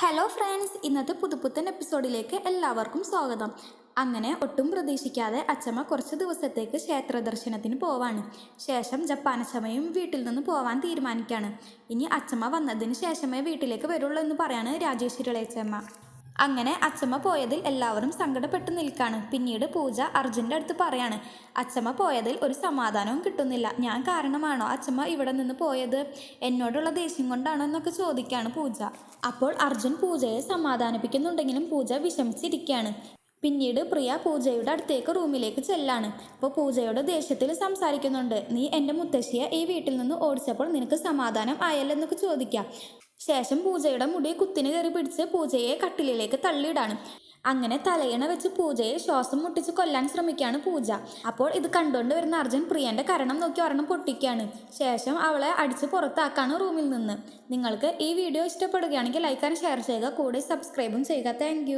Hello friends ഇന്നത്തെ പുതുപുത്തൻ എപ്പിസോഡിലേക്ക് എല്ലാവർക്കും സ്വാഗതം. അങ്ങനെ ഒട്ടും പ്രതീക്ഷിക്കാതെ അച്ചമ്മ കുറച്ച് ദിവസത്തേക്ക് ക്ഷേത്ര ദർശനത്തിന് പോവാണ്. ശേഷം ജപ്പാനച്ചമ്മയും വീട്ടിൽ നിന്ന് പോവാൻ തീരുമാനിക്കുകയാണ് ഇനി അച്ചമ്മ വന്നതിന് ശേഷമേ വീട്ടിലേക്ക് വരുള്ളൂ എന്ന് പറയാണ് രാജേശ്വരിളയച്ചമ്മ അങ്ങനെ അച്ചമ്മ പോയതിൽ എല്ലാവരും സങ്കടപ്പെട്ടു നിൽക്കാണ്. പിന്നീട് പൂജ അർജുന്റെ അടുത്ത് പറയാണ് അച്ചമ്മ പോയതിൽ ഒരു സമാധാനവും കിട്ടുന്നില്ല. ഞാൻ കാരണമാണോ അച്ചമ്മ ഇവിടെ നിന്ന് പോയത്? എന്നോടുള്ള ദേഷ്യം കൊണ്ടാണോ എന്നൊക്കെ ചോദിക്കുകയാണ് പൂജ. അപ്പോൾ അർജുൻ പൂജയെ സമാധാനിപ്പിക്കുന്നുണ്ടെങ്കിലും പൂജ വിഷമിച്ചിരിക്കുകയാണ്. പിന്നീട് പ്രിയ പൂജയുടെ അടുത്തേക്ക് റൂമിലേക്ക് ചെല്ലാണ്. അപ്പോൾ പൂജയോട് ദേഷ്യത്തിൽ സംസാരിക്കുന്നുണ്ട് നീ എന്റെ മുത്തശ്ശിയെ ഈ വീട്ടിൽ നിന്ന് ഓടിച്ചപ്പോൾ നിനക്ക് സമാധാനം ആയല്ലെന്നൊക്കെ ചോദിക്കാം ശേഷം പൂജയുടെ മുടി കുത്തിന് കയറി പിടിച്ച് പൂജയെ കട്ടിലിലേക്ക് തള്ളിയിടാണ്. അങ്ങനെ തലയിണ വെച്ച് പൂജയെ ശ്വാസം മുട്ടിച്ച് കൊല്ലാൻ ശ്രമിക്കുകയാണ് പൂജ. അപ്പോൾ ഇത് കണ്ടുകൊണ്ട് വരുന്ന അർജുൻ പ്രിയന്റെ കരണം നോക്കി ഒരെണ്ണം പൊട്ടിക്കുകയാണ്. ശേഷം അവളെ അടിച്ച് പുറത്താക്കാണ് റൂമിൽ നിന്ന്. നിങ്ങൾക്ക് ഈ വീഡിയോ ഇഷ്ടപ്പെടുകയാണെങ്കിൽ ലൈക്ക് ആൻഡ് ഷെയർ ചെയ്യുക. കൂടെ സബ്സ്ക്രൈബും ചെയ്യുക. താങ്ക്